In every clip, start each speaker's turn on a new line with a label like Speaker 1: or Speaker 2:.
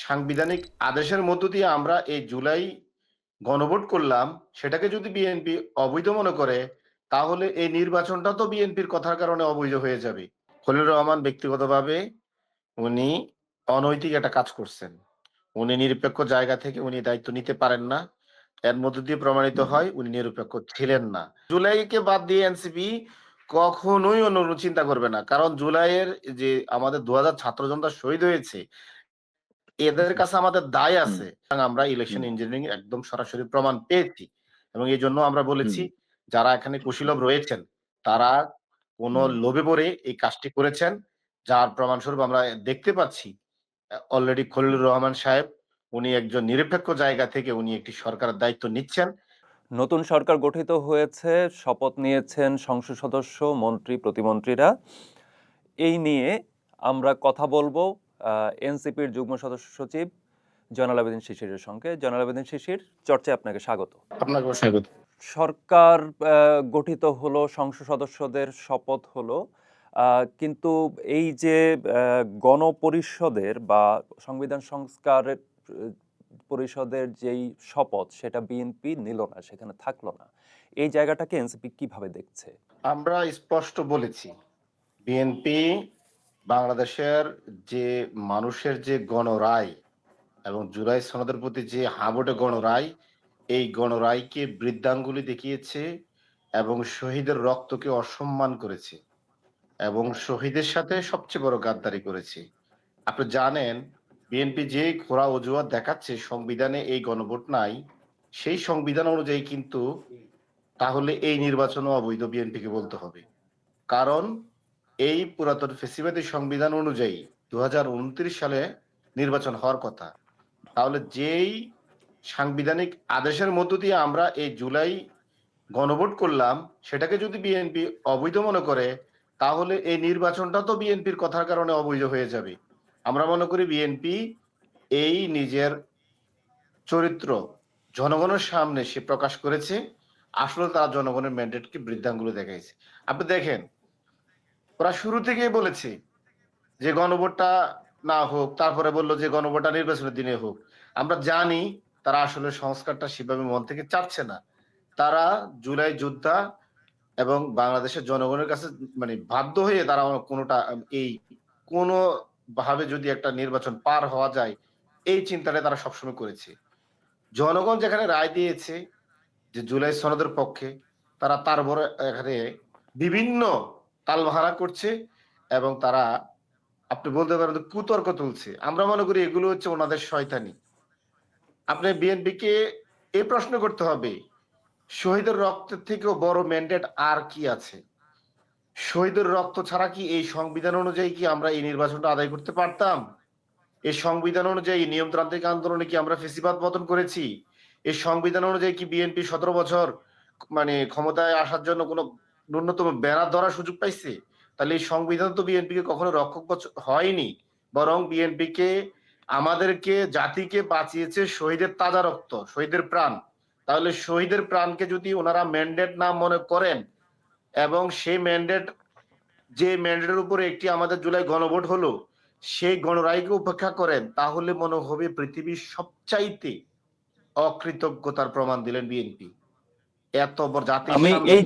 Speaker 1: সাংবিধানিক আদেশের মধ্য দিয়ে আমরা এই জুলাই গণভোট করলাম, সেটাকে যদি বিএনপি অবৈধ মনে করে, তাহলে এই নির্বাচনটা তো বিএনপির কথার কারণে অবৈধ হয়ে যাবে। খলিলুর রহমান ব্যক্তিগতভাবে উনি অনৈতিক একটা কাজ করছেন। উনি নিরপেক্ষ জায়গা থেকে উনি দায়িত্ব নিতে পারেন না। এর মধ্য দিয়ে প্রমাণিত হয় উনি নিরপেক্ষ ছিলেন না। জুলাইকে বাদ দিয়ে এনসিপি কখনোই অন্য চিন্তা করবে না। কারণ জুলাইয়ের যে আমাদের দু হাজার ছাত্র জনতা শহীদ হয়েছে এদের কাছে আমাদের দায় আছে। আমরা ইলেকশন ইঞ্জিনিয়ারিং একদম সরাসরি প্রমাণ পেয়েছি। এবং এই জন্য আমরা বলেছি যারা এখানে কুশীলভ রয়েছেন তারা কোন লোভে পড়ে এই কাজটি করেছেন। যার প্রমাণস্বরূপ আমরা দেখতে পাচ্ছি অলরেডি খলিলুর রহমান সাহেব উনি একজন নিরপেক্ষ জায়গা থেকে উনি একটি সরকারের দায়িত্ব নিচ্ছেন।
Speaker 2: নতুন সরকার গঠিত হয়েছে শপথ নিয়েছেন সংসদ সদস্য মন্ত্রী প্রতিমন্ত্রীরা। এই নিয়ে আমরা কথা বলব। এনসিপির যুগ্ম সদস্য সচিব জয়নাল আবেদিন শিশিরের সঙ্গে। জয়নাল আবেদিন শিশির চর্চায় আপনাকে স্বাগত।
Speaker 1: আপনাকে স্বাগত।
Speaker 2: সরকার গঠিত হলো সংসদ সদস্যদের শপথ হলো কিন্তু এই যে গণপরিষদের বা সংবিধান সংস্কারের পরিষদের যেই শপথ সেটা বিএনপি নিল না সেখানে থাকল না। এই জায়গাটাকে এনসিপি কীভাবে দেখছে?
Speaker 1: আমরা স্পষ্ট বলেছি বিএনপি বাংলাদেশের যে মানুষের যে গণরায় এবং জুলাই সনদের প্রতি যে হাবটে গণরায়, এই গণরায়কে বৃদ্ধাঙ্গুলি দেখিয়েছে এবং শহীদের রক্তকে অসম্মান করেছে এবং শহীদের সাথে সবচেয়ে বড় গাদ্দারি করেছে। আপনি জানেন বিএনপি যে খোরা অজুহাত দেখাচ্ছে সংবিধানে এই গণভোট নাই, সেই সংবিধান অনুযায়ী কিন্তু তাহলে এই নির্বাচনও অবৈধ বিএনপিকে বলতে হবে। কারণ এই পুরাতন ফেসিবাদী সংবিধান অনুযায়ী দু হাজার উনত্রিশ সালে নির্বাচন হওয়ার কথা। তাহলে যেই সাংবিধানিক আদেশের মধ্য দিয়ে আমরা এই জুলাই গণভোট করলাম, সেটাকে যদি বিএনপি অবৈধ মনে করে, তাহলে এই নির্বাচনটা তো বিএনপির কথার কারণে অবৈধ হয়ে যাবে। আমরা মনে করি বিএনপি এই নিজের চরিত্র জনগণের সামনে সে প্রকাশ করেছে। আসলে তারা জনগণের ম্যান্ডেটকে বৃদ্ধাঙ্গুলো দেখাইছে। আপনি দেখেন ওরা শুরু থেকেই বলেছে যে গণভোটটা না হোক, তারপরে বলল যে গণভোটটা নির্বাচনের দিনে হোক। আমরা জানি তারা আসলে সংস্কারটা সেভাবে মন থেকে চাচ্ছে না। তারা জুলাই যোদ্ধা এবং বাংলাদেশের জনগণের কাছে মানে বাধ্য হয়ে তারা কোনোটা, এই কোনো ভাবে যদি একটা নির্বাচন পার হওয়া যায়, এই চিন্তাটা তারা সবসময় করেছে। জনগণ যেখানে রায় দিয়েছে যে জুলাই সনদের পক্ষে তারা তারপরে এখানে বিভিন্ন তালবাহারা করছে এবং তারা, আপনি বলতে পারেন কুতর্ক তুলছে। আমরা মনে করি এগুলো হচ্ছে ওনাদের শয়তানি। আপনি বিএনপি কে এই প্রশ্ন করতে হবে, শহীদের রক্তের থেকেও বড় ম্যান্ডেট আর কি আছে? শহীদের রক্ত ছাড়া কি এই সংবিধান অনুযায়ী কি আমরা এই নির্বাচনটা আদায় করতে পারতাম? এই সংবিধান অনুযায়ী নিয়মতান্ত্রিক আন্দোলনে কি আমরা ফেসিবাদ পতন করেছি? এই সংবিধান অনুযায়ী কি বিএনপি সতেরো বছর মানে ক্ষমতায় আসার জন্য কোনো ন্যূনতম ব্যানার ধরার সুযোগ পাইছে? তাহলে এই সংবিধান তো বিএনপি কে কখনো রক্ষক হয়নি। বরং বিএনপি কে আমাদেরকে জাতিকে বাঁচিয়েছে শহীদের তাজা রক্ত শহীদের প্রাণ। তাহলে শহীদের প্রাণকে যদি ওনারা ম্যান্ডেট না মনে করেন এবং সেই ম্যান্ডেট যে ম্যান্ডেটের উপরে একটি আমাদের জুলাই গণভোট হলো সেই গণরায়কে উপেক্ষা করেন তাহলে মনে হবে পৃথিবীর সবচাইতে অকৃতজ্ঞতার প্রমাণ দিলেন বিএনপি এত বড় জাতির
Speaker 2: আমি এই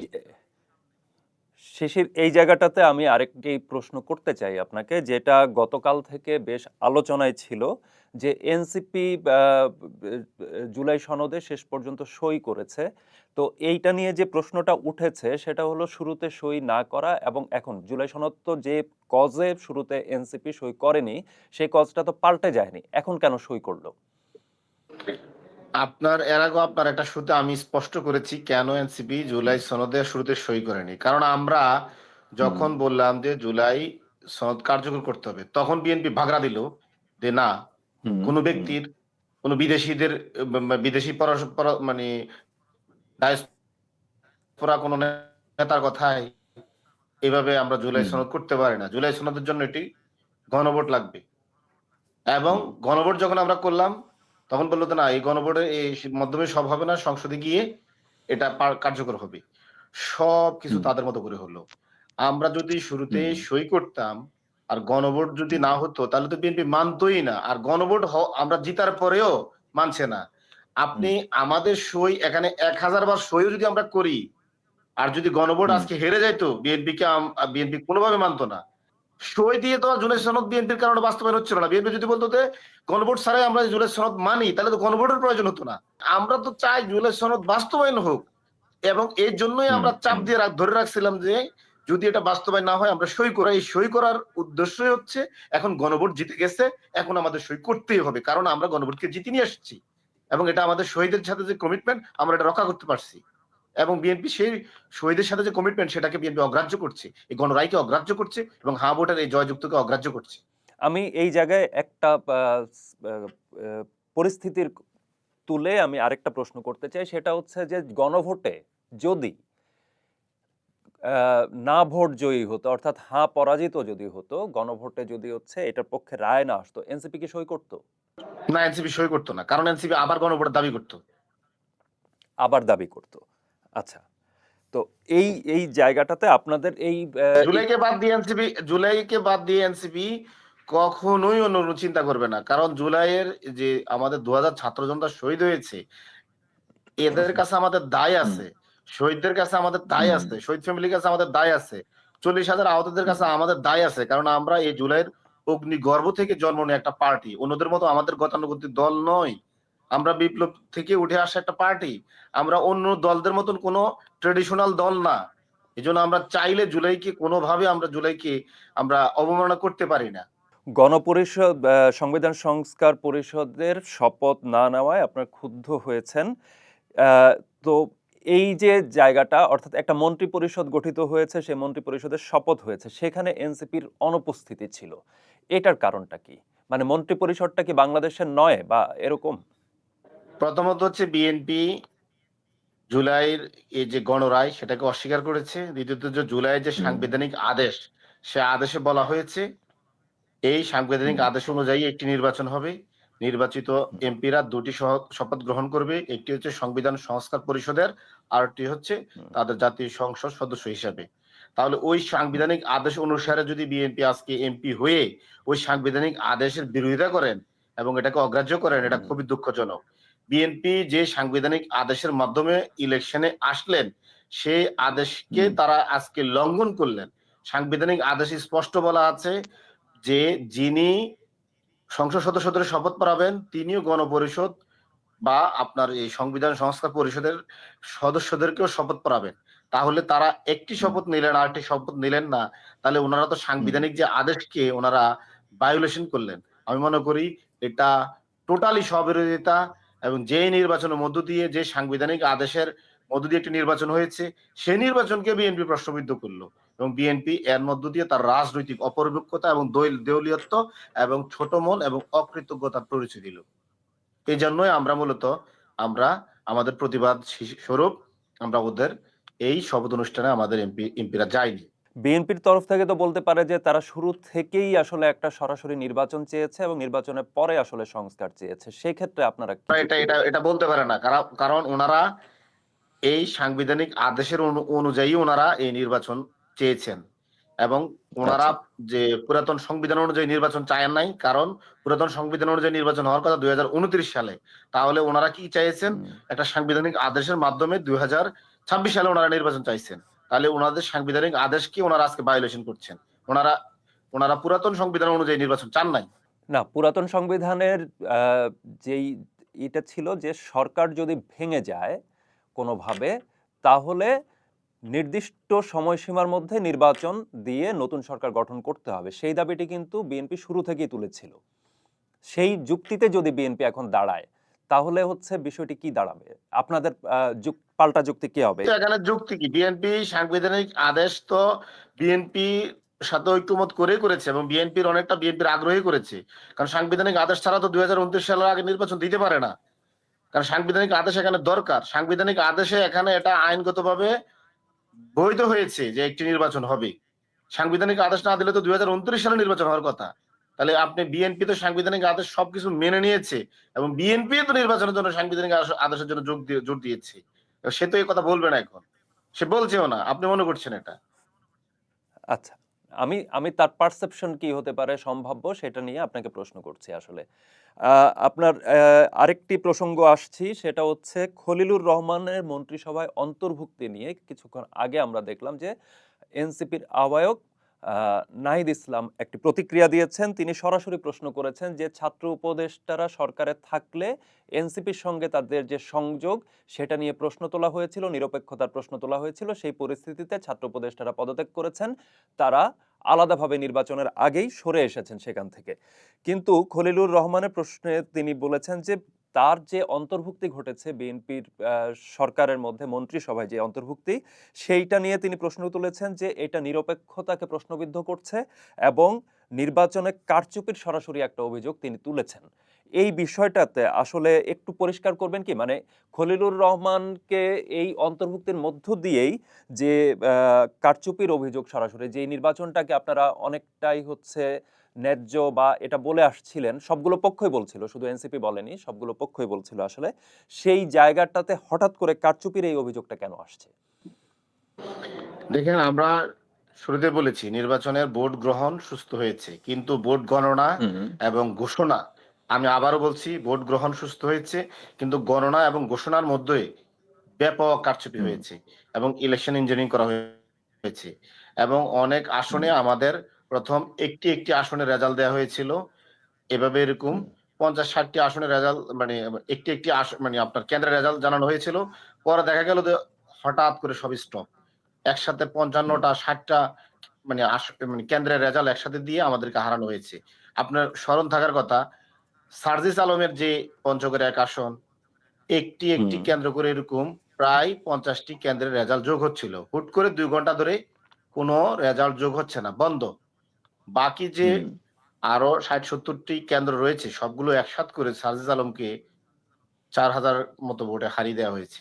Speaker 2: শিশির এই জায়গাটাতে আমি আরেকটি প্রশ্ন করতে চাই আপনাকে, যেটা গতকাল থেকে বেশ আলোচনায় ছিল যে এনসিপি জুলাই সনদে শেষ পর্যন্ত সই করেছে। তো এইটা নিয়ে যে প্রশ্নটা উঠেছে, সেটা হলো শুরুতে সই না করা এবং এখন জুলাই সনদ তো যে কজে শুরুতে এনসিপি সই করেনি, সেই কজটা তো পাল্টে যায়নি। এখন কেন সই করল?
Speaker 1: আপনার এর আগে আপনার একটা শুরুতে আমি স্পষ্ট করেছি কেন এনসিপি জুলাই সনদে শুরুতে সই করেনি। কারণ আমরা যখন বললাম যে জুলাই সনদ কার্যকর করতে হবে তখন বিএনপি ভাগড়া দিল যে না কোনো ব্যক্তির কোনো বিদেশিদের বিদেশি মানে ডায়াসপোরা কোনো নেতার কথায় এভাবে আমরা জুলাই সনদ করতে পারি না। জুলাই সনদের জন্য এটি গণভোট লাগবে। এবং গণভোট যখন আমরা করলাম তখন বলল না এই গণভোটের এই মাধ্যমে সব হবে না সংসদে গিয়ে এটা কার্যকর হবে। সব কিছু তাদের মতো করে হলো। আমরা যদি শুরুতে সই করতাম আর গণভোট যদি না হতো তাহলে তো বিএনপি মানতোই না। আর গণভোট আমরা জিতার পরেও মানছে না। আপনি আমাদের সই এখানে এক হাজার বার সইও যদি আমরা করি আর যদি গণভোট আজকে হেরে যাইতো বিএনপি কে বিএনপি কোনোভাবে মানতো না। সই দিয়ে তো জুলাই সনদ বিএনপির কারণে বাস্তবায়ন হচ্ছিল না। বিএনপি যদি বলতো গণভোট ছাড়াই আমরা জুলাই সনদ মানি তাহলে তো গণভোটের প্রয়োজন হতো না। আমরা তো চাই জুলাই সনদ বাস্তবায়ন হোক এবং এর জন্যই আমরা চাপ দিয়ে ধরে রাখছিলাম যে যদি এটা বাস্তবায়ন না হয় আমরা সই করা এই সই করার উদ্দেশ্যই হচ্ছে এখন গণভোট জিতে গেছে এখন আমাদের সই করতেই হবে কারণ আমরা গণভোটকে জিতে নিয়ে এসেছি। এবং এটা আমাদের শহীদের সাথে যে কমিটমেন্ট আমরা এটা রক্ষা করতে পারছি। এবং বিএনপি সেই শহীদের সাথে যে কমিটমেন্ট সেটাকে বিএনপি অগ্রাহ্য করছে এই গণরায়কে অগ্রাহ্য করছে এবং হা ভোটার এই জয়যুক্তকে অগ্রাহ্য করছে।
Speaker 2: আমি এই জায়গায় একটা পরিস্থিতির তুলে আমি আরেকটা প্রশ্ন করতে চাই সেটা হচ্ছে যে গণভোটে যদি না ভোট জয়ী হতো অর্থাৎ হ্যাঁ পরাজিত যদি হতো গণভোটে যদি হচ্ছে এটার পক্ষে রায় না আসতো এনসিপি কি সই করতো?
Speaker 1: না এনসিপি সই করতো না কারণ এনসিপি আবার গণভোটের দাবি করতো।
Speaker 2: আবার দাবি করতো। আচ্ছা তো এই এই জায়গাটাতে আপনাদের এই
Speaker 1: জুলাইকে বাদ দিয়ে এনসিপি জুলাইকে বাদ দিয়ে এনসিপি কখনোই অন্য চিন্তা করবে না। কারণ জুলাইয়ের যে আমাদের দু হাজার ছাত্র জনতা শহীদ হয়েছে এদের কাছে আমাদের দায় আছে। শহীদদের কাছে আমাদের দায় আছে। শহীদ ফ্যামিলির কাছে আমাদের দায় আছে। চল্লিশ হাজার আহতদের কাছে আমাদের দায় আছে। কারণ আমরা এই জুলাইয়ের অগ্নি গর্ভ থেকে জন্ম নেয় একটা পার্টি। অন্যদের মতো আমাদের গতানুগতিক দল নয়। আমরা বিপ্লব থেকে উঠে আসা একটা পার্টি। আমরা অন্য দলদের মতন কোনো ট্রেডিশনাল দল না। এই জন্য আমরা চাইলে জুলাইকে কোনোভাবে আমরা জুলাইকে আমরা অবমাননা করতে পারি না।
Speaker 2: গণপরিষদ সংবিধান সংস্কার পরিষদের শপথ না নেওয়ায় আপনার ক্ষুব্ধ হয়েছেন। তো এই যে জায়গাটা, অর্থাৎ একটা মন্ত্রী পরিষদ গঠিত হয়েছে, সেই মন্ত্রী পরিষদের শপথ হয়েছে, সেখানে এনসিপির অনুপস্থিতি ছিল। এটার কারণটা কি? মানে মন্ত্রী পরিষদটা কি বাংলাদেশের নয় বা এরকম?
Speaker 1: প্রথমত হচ্ছে বিএনপি জুলাইয়ের এই যে গণরায় সেটাকে অস্বীকার করেছে। দ্বিতীয়ত যে জুলাইয়ের যে সাংবিধানিক আদেশ, সে আদেশে বলা হয়েছে, এই সাংবিধানিক আদেশ অনুযায়ী একটি নির্বাচন হবে। নির্বাচিত এমপিরা দুটি শপথ গ্রহণ করবে, একটি হচ্ছে সংবিধান সংস্কার পরিষদের, আর একটি হচ্ছে তাদের জাতীয় সংসদ সদস্য হিসাবে। তাহলে ওই সাংবিধানিক আদেশ অনুসারে যদি বিএনপি আজকে এমপি হয়ে ওই সাংবিধানিক আদেশের বিরোধিতা করেন এবং এটাকে অগ্রাহ্য করেন, এটা খুবই দুঃখজনক। বিএনপি যে সাংবিধানিক আদেশের মাধ্যমে ইলেকশনে আসলেন সেই আদেশকে তারা আজকে লঙ্ঘন করলেন। সাংবিধানিক আদেশে স্পষ্ট বলা আছে যে যিনি সংসদ সদস্যদের শপথ পড়াবেন তিনিও গণপরিষদ বা আপনার এই সংবিধান সংস্কার পরিষদের সদস্যদেরকেও শপথ পড়াবেন। তাহলে তারা একটি শপথ নিলেন আর একটি শপথ নিলেন না। তাহলে ওনারা তো সাংবিধানিক যে আদেশকে ওনারা ভায়োলেশন করলেন। আমি মনে করি এটা টোটালি স্ববিরোধিতা। এবং যে নির্বাচনের মধ্য দিয়ে যে সাংবিধানিক আদেশের মধ্য দিয়ে একটি নির্বাচন হয়েছে সেই নির্বাচনকে বিএনপি প্রশ্নবিদ্ধ করল। এবং বিএনপি এর মধ্য দিয়ে তার রাজনৈতিক অপরিপক্কতা এবং দেউলিয়ত্ব এবং ছোট মন এবং অকৃতজ্ঞতার পরিচয় দিল। এই জন্যই আমরা মূলত আমরা আমাদের প্রতিবাদ স্বরূপ আমরা ওদের এই শপথ অনুষ্ঠানে আমাদের এমপি, এমপিরা যায়নি।
Speaker 2: বিএনপির তরফ থেকে তো বলতে পারে যে তারা শুরু থেকেই আসলে একটা সরাসরি নির্বাচন চেয়েছে এবং নির্বাচনের পরে আসলে সংস্কার চেয়েছে। সেই ক্ষেত্রে আপনারা
Speaker 1: এটা এটা এটা বলতে পারে না। কারণ ওনারা এই সাংবিধানিক আদেশের অনুযায়ী ওনারা এই নির্বাচন চেয়েছেন। এবং ওনারা যে পুরাতন সংবিধান অনুযায়ী নির্বাচন চায় নাই কারণ পুরাতন সংবিধান অনুযায়ী নির্বাচন হওয়ার কথা দুই হাজার উনত্রিশ সালে। তাহলে ওনারা কি চাইছেন? একটা সাংবিধানিক আদেশের মাধ্যমে দুই হাজার ছাব্বিশ সালে ওনারা নির্বাচন চাইছেন। তাহলে ওনাদের সাংবিধানিক আদেশকে ওনারা আজকে ভায়োলেশন করছেন? ওনারা ওনারা পুরাতন সংবিধান অনুযায়ী নির্বাচন চান নাই?
Speaker 2: না, পুরাতন সংবিধানের যেই এটা ছিল যে সরকার যদি ভেঙে যায় কোনোভাবে, তাহলে নির্দিষ্ট সময়সীমার মধ্যে নির্বাচন দিয়ে নতুন সরকার গঠন করতে হবে। সেই দাবিটি কিন্তু বিএনপি শুরু থেকেই তুলেছিল। সেই যুক্তিতে যদি বিএনপি এখন দাঁড়ায় তাহলে হচ্ছে বিষয়টি কি দাঁড়াবে? আপনাদের পাল্টা যুক্তি কি হবে?
Speaker 1: এখানে যুক্তি কি? বিএনপি সাংবিধানিক আদেশ তো বিএনপি সাথে ঐক্যমত করে করেছে এবং বিএনপির অনেকটা বিএনপির আগ্রহী করেছে। কারণ সাংবিধানিক আদেশ ছাড়া তো দুই হাজার উনত্রিশ সালের আগে নির্বাচন দিতে পারে না। কারণ সাংবিধানিক আদেশ এখানে দরকার। সাংবিধানিক আদেশে এখানে এটা আইনগতভাবে বৈধ হয়েছে যে একটি নির্বাচন হবে। সাংবিধানিক আদেশ না দিলে তো দুই হাজার উনত্রিশ সালে নির্বাচন হওয়ার কথা। তাহলে আপনি বিএনপি তো সাংবিধানিক আদেশ সবকিছু মেনে নিয়েছে এবং বিএনপি তো নির্বাচনের জন্য সাংবিধানিক আদেশের জন্য যোগ দিয়ে, জোর দিয়েছে। সে তো এই কথা বলবে না এখন। সে বলছেও না। আপনি মনে করছেন এটা?
Speaker 2: আচ্ছা আমি আমি তার পারসেপশন কি হতে পারে সম্ভাব্য সেটা নিয়ে আপনাকে প্রশ্ন করছি আসলে। আপনার আরেকটি প্রসঙ্গ আসছি, সেটা হচ্ছে খলিলুর রহমানের মন্ত্রিসভায় অন্তর্ভুক্তি নিয়ে কিছুক্ষণ আগে আমরা দেখলাম যে এনসিপির আহ্বায়ক নাহিদ ইসলাম একটি প্রতিক্রিয়া দিয়েছেন। তিনি সরাসরি প্রশ্ন করেছেন যে ছাত্র উপদেষ্টারা সরকারে থাকলে এনসিপির সঙ্গে তাদের যে সংযোগ সেটা নিয়ে প্রশ্ন তোলা হয়েছিল, নিরপেক্ষতার প্রশ্ন তোলা হয়েছিল। সেই পরিস্থিতিতে ছাত্র উপদেষ্টারা পদত্যাগ করেছেন। তারা আলাদাভাবে নির্বাচনের আগেই সরে এসেছেন সেখান থেকে। কিন্তু খলিলুর রহমানের প্রশ্নে তিনি বলেছেন যে তার যে অন্তর্ভুক্তি ঘটেছে বিএনপির সরকারের মধ্যে, মন্ত্রিসভায় যে অন্তর্ভুক্তি, সেইটা নিয়ে তিনি প্রশ্ন তুলেছেন যে এটা নিরপেক্ষতাকে প্রশ্নবিদ্ধ করছে এবং নির্বাচনে কারচুপির সরাসরি একটা অভিযোগ তিনি তুলেছেন। এই বিষয়টাতে আসলে একটু পরিষ্কার করবেন কি? মানে খলিলুর রহমানকে এই অন্তর্ভুক্তির মধ্য দিয়েই যে কারচুপির অভিযোগ সরাসরি, যে নির্বাচনটাকে আপনারা অনেকটাই হচ্ছে ন্যায্য বা এটা বলে আসছিলেন, সবগুলো পক্ষই বলছিল। শুধু এনসিপি বলেনি, সবগুলো পক্ষই বলছিল আসলে। সেই জায়গাটাতে হঠাৎ করে কারচুপির এই অভিযোগটা কেন আসছে?
Speaker 1: দেখেন আমরা শুরুতে বলেছি নির্বাচনের ভোট গ্রহণ সুস্থ হয়েছে। কিন্তু ভোট গণনা এবং ঘোষণা আমি আবারও বলছি ভোট গ্রহণ সুস্থ হয়েছে। কিন্তু গণনা এবং ঘোষণার মধ্যে ব্যাপক কারচুপি হয়েছে এবং ইলেকশন ইঞ্জিনিয়ারিং করা হয়েছে। এবং অনেক আসনে আমাদের ১ম একটি, একটি আসনে রেজাল্ট দেওয়া হয়েছিল। এভাবে এরকম
Speaker 2: পঞ্চাশ
Speaker 1: ৫০-৬০ আসনের রেজাল্ট মানে একটি, একটি মানে আপনার কেন্দ্রের রেজাল্ট জানানো হয়েছিল। পরে দেখা গেল যে হঠাৎ করে সব স্টপ। একসাথে ৫৫
Speaker 2: হুম।
Speaker 1: টা ৬০ টা মানে মানে কেন্দ্রের রেজাল্ট একসাথে দিয়ে আমাদেরকে হারানো হয়েছে। আপনার স্মরণ থাকার কথা সার্জিস আলমের যে পঞ্চগড়ে এক আসন, একটি, একটি কেন্দ্র করে এরকম প্রায় পঞ্চাশটি কেন্দ্রের রেজাল্ট যোগ হচ্ছিল। হুট করে দুই ঘণ্টা ধরে কোনো রেজাল্ট যোগ হচ্ছে না, বন্ধ। বাকি যে আরও ষাট সত্তরটি কেন্দ্র রয়েছে সবগুলো একসাথ করে সার্জিস আলমকে ৪,০০০ মতো ভোটে হারিয়ে দেওয়া হয়েছে।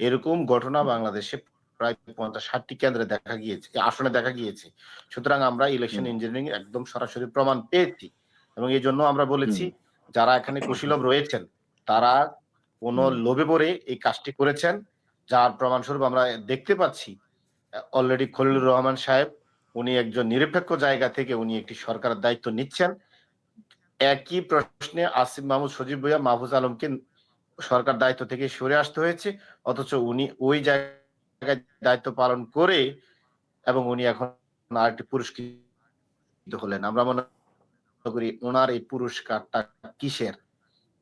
Speaker 1: এরকম ঘটনা বাংলাদেশে প্রায় ৫০-৬০ টি কেন্দ্রে দেখা গিয়েছে, আসনে দেখা গিয়েছে। সুতরাং আমরা ইলেকশন ইঞ্জিনিয়ারিং একদম সরাসরি প্রমাণ পেয়েছি। এবং এই জন্য আমরা বলেছি যারা এখানে কুশীলব রয়েছেন তারা কোন। লোভে পড়ে এই কাজটি করেছেন। যার প্রমাণস্বরূপ আমরা দেখতে পাচ্ছি অলরেডি খলিলুর রহমান সাহেব উনি একজন নিরপেক্ষ জায়গা থেকে উনি একটি সরকারের দায়িত্ব নিচ্ছেন। একই প্রশ্নে আসিফ মাহমুদ, সজীব ভুইয়া, মাহফুজ আলমকে সরকার দায়িত্ব থেকে সরে আসতে হয়েছে। অথচ উনি ওই জায়গায় দায়িত্ব পালন করে এবং উনি এখন আরেকটি পুরস্কৃত হলেন। আমরা মনে করি ওনার এই পুরস্কারটা কিসের?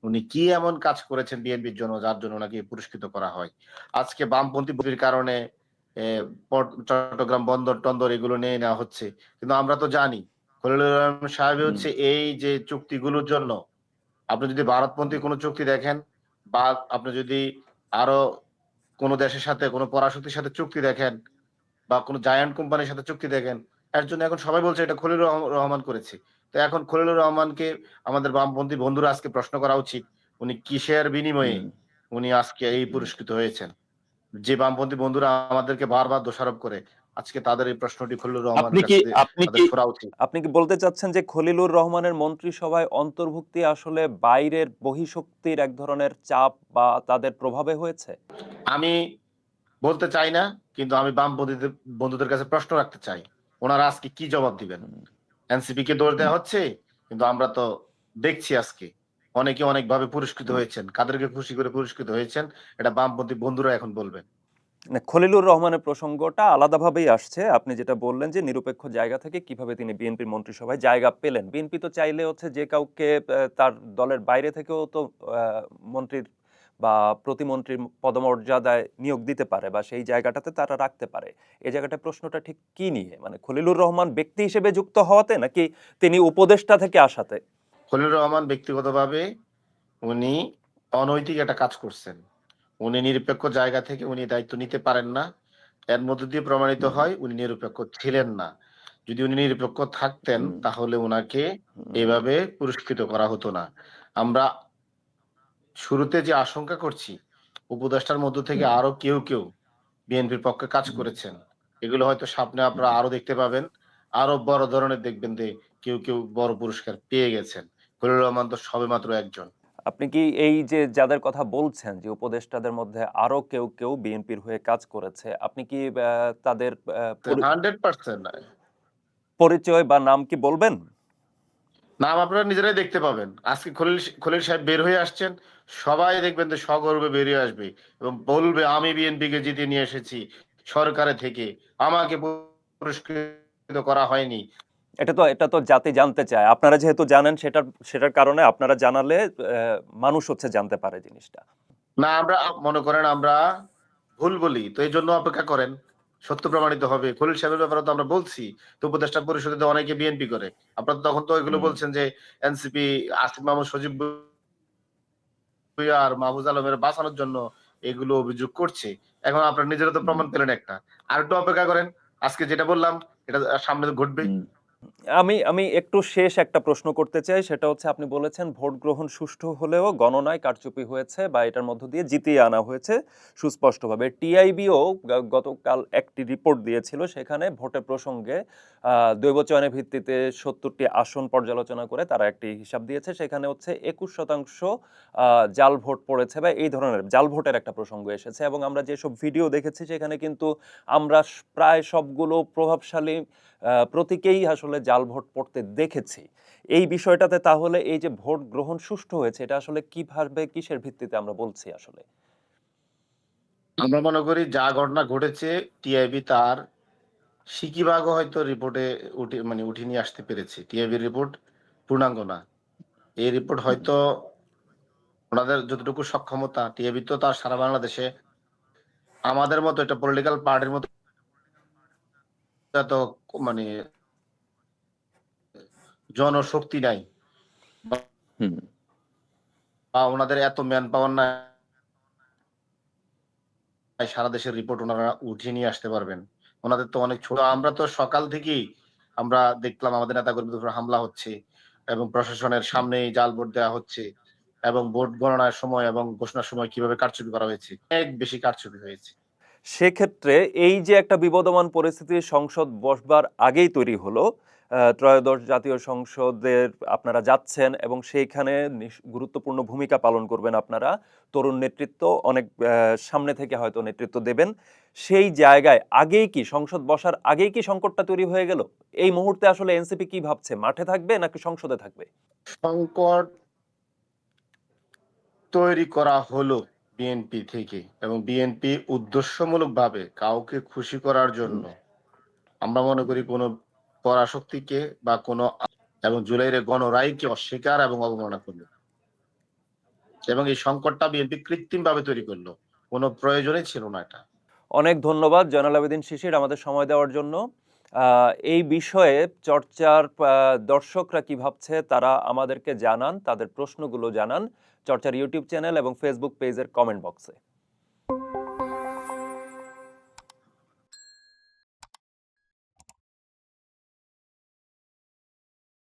Speaker 1: উনি কি এমন কাজ করেছেন বিএনপির জন্য যার জন্য ওনাকে পুরস্কৃত করা হয়? আজকে বামপন্থী কারণে চট্টগ্রাম বন্দর-টন্দর এগুলো নিয়ে নেওয়া হচ্ছে। কিন্তু আমরা তো জানি খলিলুর রহমান সাহেব হচ্ছে এই যে চুক্তিগুলোর জন্য আপনি যদি ভারতপন্থী কোনো চুক্তি দেখেন বা আপনি যদি আরও কোন দেশের সাথে কোন পরাশক্তির সাথে চুক্তি দেখেন বা কোন জায়ান্ট কোম্পানির সাথে চুক্তি দেখেন, এর জন্য এখন সবাই বলছে এটা খলিলুর রহ রহমান করেছে। তো এখন খলিলুর রহমানকে আমাদের বামপন্থী বন্ধুরা আজকে প্রশ্ন করা উচিত, উনি কিসের বিনিময়ে উনি আজকে এই পুরস্কৃত হয়েছেন? যে বামপন্থী বন্ধুরা আমাদেরকে বারবার দোষারোপ করে, আজকে তাদের এই প্রশ্নটি খলিলুর
Speaker 3: আপনি
Speaker 1: রহমানের
Speaker 3: কি আপনি কি।
Speaker 2: আপনি কি বলতে চাচ্ছেন যে খলিলুর রহমানের মন্ত্রিসভায় অন্তর্ভুক্তি আসলে বাইরের বহিঃশক্তির এক ধরনের চাপ বা তাদের প্রভাবে হয়েছে?
Speaker 1: আমি বলতে চাই না, কিন্তু আমি বামপন্থীদের বন্ধুদের কাছে প্রশ্ন রাখতে চাই। ওনারা আজকে কি জবাব দিবেন? এনসিপি কে দোষ দেওয়া হচ্ছে, কিন্তু আমরা তো দেখছি আজকে অনেকে অনেকভাবে পুরস্কৃত হয়েছেন। কাদেরকে খুশি করে পুরস্কৃত হয়েছেন এটা বামপন্থী বন্ধুরা এখন বলবেন।
Speaker 2: খলিলুর রহমানের প্রসঙ্গটা আলাদাভাবেই আসছে। আপনি যেটা বললেন যে নিরপেক্ষ জায়গা থেকে কীভাবে তিনি বিএনপির মন্ত্রিসভায় জায়গা পেলেন। বিএনপি তো চাইলে হচ্ছে যে কাউকে তার দলের বাইরে থেকেও তো মন্ত্রীর বা প্রতিমন্ত্রীর পদমর্যাদায় নিয়োগ দিতে পারে বা সেই জায়গাটাতে তারা রাখতে পারে। এই জায়গাটায় প্রশ্নটা ঠিক কি নিয়ে? মানে খলিলুর রহমান ব্যক্তি হিসেবে যুক্ত হওয়াতে নাকি তিনি উপদেষ্টা থেকে আসাতে?
Speaker 1: খলিলুর রহমান ব্যক্তিগতভাবে উনি অনৈতিক একটা কাজ করছেন। উনি নিরপেক্ষ জায়গা থেকে উনি দায়িত্ব নিতে পারেন না। এর মধ্য দিয়ে প্রমাণিত হয় উনি নিরপেক্ষ ছিলেন না। যদি উনি নিরপেক্ষ থাকতেন তাহলে উনাকে এভাবে পুরস্কৃত করা হতো না। আমরা শুরুতে যে আশঙ্কা করছি উপদেষ্টার মধ্য থেকে। আরও কেউ, কেউ বিএনপির পক্ষে কাজ করেছেন। এগুলো হয়তো সামনে আপনারা। আরও দেখতে পাবেন। আরও বড় ধরনের দেখবেন যে কেউ, কেউ বড় পুরস্কার পেয়ে গেছেন। খলিলুর রহমান তো সবেমাত্র একজন।
Speaker 2: আপনি কি এই যে যাদের কথা বলছেন যে উপদেষ্টাদের মধ্যে আরও কেউ, কেউ বিএনপির হয়ে কাজ করেছে, আপনি কি তাদের অ্যা পরি
Speaker 1: 100%
Speaker 2: পরিচয় বা নাম কি বলবেন?
Speaker 1: নাম আপনারা নিজেরাই দেখতে পাবেন। আজকে খলিল খলিল সাহেব বের হয়ে আসছেন সবাই দেখবেন যে সগর্বে বেরিয়ে আসবে এবং বলবে আমি বিএনপি কে জিতে নিয়ে এসেছি সরকারে থেকে। আমাকে পুরস্কৃত করা হয়নি।
Speaker 2: এটা তো এটা তো জাতি জানতে চায়। আপনারা যেহেতু জানেন সেটার সেটার কারণে আপনারা জানালে মানুষ হচ্ছে জানতে পারে জিনিসটা।
Speaker 1: না আমরা মনে করেন আমরা ভুল বলি তো এই জন্য অপেক্ষা করেন। সত্য প্রমাণিত হবে। খলিল সাহেবের ব্যাপারে তো আমরা বলছি তো উপদেষ্টা পরিষদে তো অনেকে বিএনপি করে। আপনারা তো তখন তো
Speaker 2: হুম।
Speaker 1: বলছেন যে এনসিপি আসিফ মাহমুদ সজীব আর মাহফুজ আলমের বাঁচানোর জন্য এগুলো অভিযোগ করছে। এখন আপনারা নিজেরা তো প্রমাণ পেলেন একটা। আর একটু অপেক্ষা করেন আজকে যেটা বললাম এটা সামনে তো ঘটবেই।
Speaker 2: আমি আমি একটু শেষ একটা প্রশ্ন করতে চাই সেটা হচ্ছে আপনি বলেছেন ভোট গ্রহণ সুষ্ঠু হলেও গণনায় কারচুপি হয়েছে বা এটার মধ্য দিয়ে জিতিয়ে আনা হয়েছে সুস্পষ্টভাবে। টিআইবিও গতকাল একটি রিপোর্ট দিয়েছিল সেখানে ভোটের প্রসঙ্গে আহ, দৈব চয়নের ভিত্তিতে সত্তরটি আসন পর্যালোচনা করে তারা একটি হিসাব দিয়েছে সেখানে হচ্ছে একুশ শতাংশ জাল ভোট পড়েছে বা এই ধরনের জাল ভোটের একটা প্রসঙ্গ এসেছে এবং আমরা যেসব ভিডিও দেখেছি সেখানে কিন্তু আমরা প্রায় সবগুলো প্রভাবশালী প্রতীকেই আসলে জাল ভোট পড়তে দেখেছি। এই বিষয়টাতে তাহলে এই যে ভোট গ্রহণ সুষ্ঠু হয়েছে, এটা আসলে কীভাবে, কিসের ভিত্তিতে আমরা বলছি আসলে?
Speaker 1: আমরা মনে করি যা ঘটনা ঘটেছে, টিআইবি তার সিকিভাগও হয়তো রিপোর্টে উঠে মানে উঠে নিয়ে আসতে পেরেছে। টিআইবির রিপোর্ট পূর্ণাঙ্গ না। এই রিপোর্ট হয়তো ওনাদের যতটুকু সক্ষমতা, টিআইবি তো তার সারা বাংলাদেশে আমাদের মতো একটা পলিটিক্যাল পার্টির মতো এত মানে জনশক্তি নাই। বা ওনাদের এত ম্যান পাওয়ার নাই সারা দেশের রিপোর্ট ওনারা উঠিয়ে নিয়ে আসতে পারবেন। ওনাদের তো অনেক ছোট। আমরা তো সকাল থেকেই আমরা দেখলাম আমাদের নেতা কর্মীদের উপর হামলা হচ্ছে এবং প্রশাসনের সামনেই জাল ভোট দেওয়া হচ্ছে এবং ভোট গণনার সময় এবং ঘোষণার সময় কীভাবে কারচুপি করা হয়েছে। অনেক বেশি কারচুপি হয়েছে।
Speaker 2: সেক্ষেত্রে এই যে একটা বিবদমান পরিস্থিতি সংসদ বসবার আগেই তৈরি হলো ত্রয়োদশ জাতীয় সংসদের আপনারা যাচ্ছেন এবং সেইখানে গুরুত্বপূর্ণ ভূমিকা পালন করবেন আপনারা। তরুণ নেতৃত্ব অনেক সামনে থেকে হয়তো নেতৃত্ব দেবেন। সেই জায়গায় আগেই কি, সংসদ বসার আগেই কি সংকটটা তৈরি হয়ে গেল? এই মুহূর্তে আসলে এনসিপি কি ভাবছে, মাঠে থাকবে নাকি সংসদে থাকবে?
Speaker 1: সংকট তৈরি করা হলো। বিএনপি থেকে এবং বিএনপি উদ্দেশ্যমূলক ভাবে কাউকে খুশি করার জন্য আমরা মনে করি কোনো পরাশক্তিকে বা কোনো এবং জুলাইয়ের গণরায়কে অস্বীকার এবং অবমাননা করল। এবং এই সংকটটা বিএনপি কৃত্রিম ভাবে তৈরি করল। কোনো প্রয়োজনই ছিল না এটা।
Speaker 2: অনেক ধন্যবাদ জয়নাল আবেদিন শিশির আমাদের সময় দেওয়ার জন্য। আহ, এই বিষয়ে চর্চার দর্শকরা কি ভাবছে তারা আমাদেরকে জানান তাদের প্রশ্নগুলো জানান। চর্চার ইউটিউব চ্যানেল এবং ফেসবুক পেজের কমেন্ট বক্সে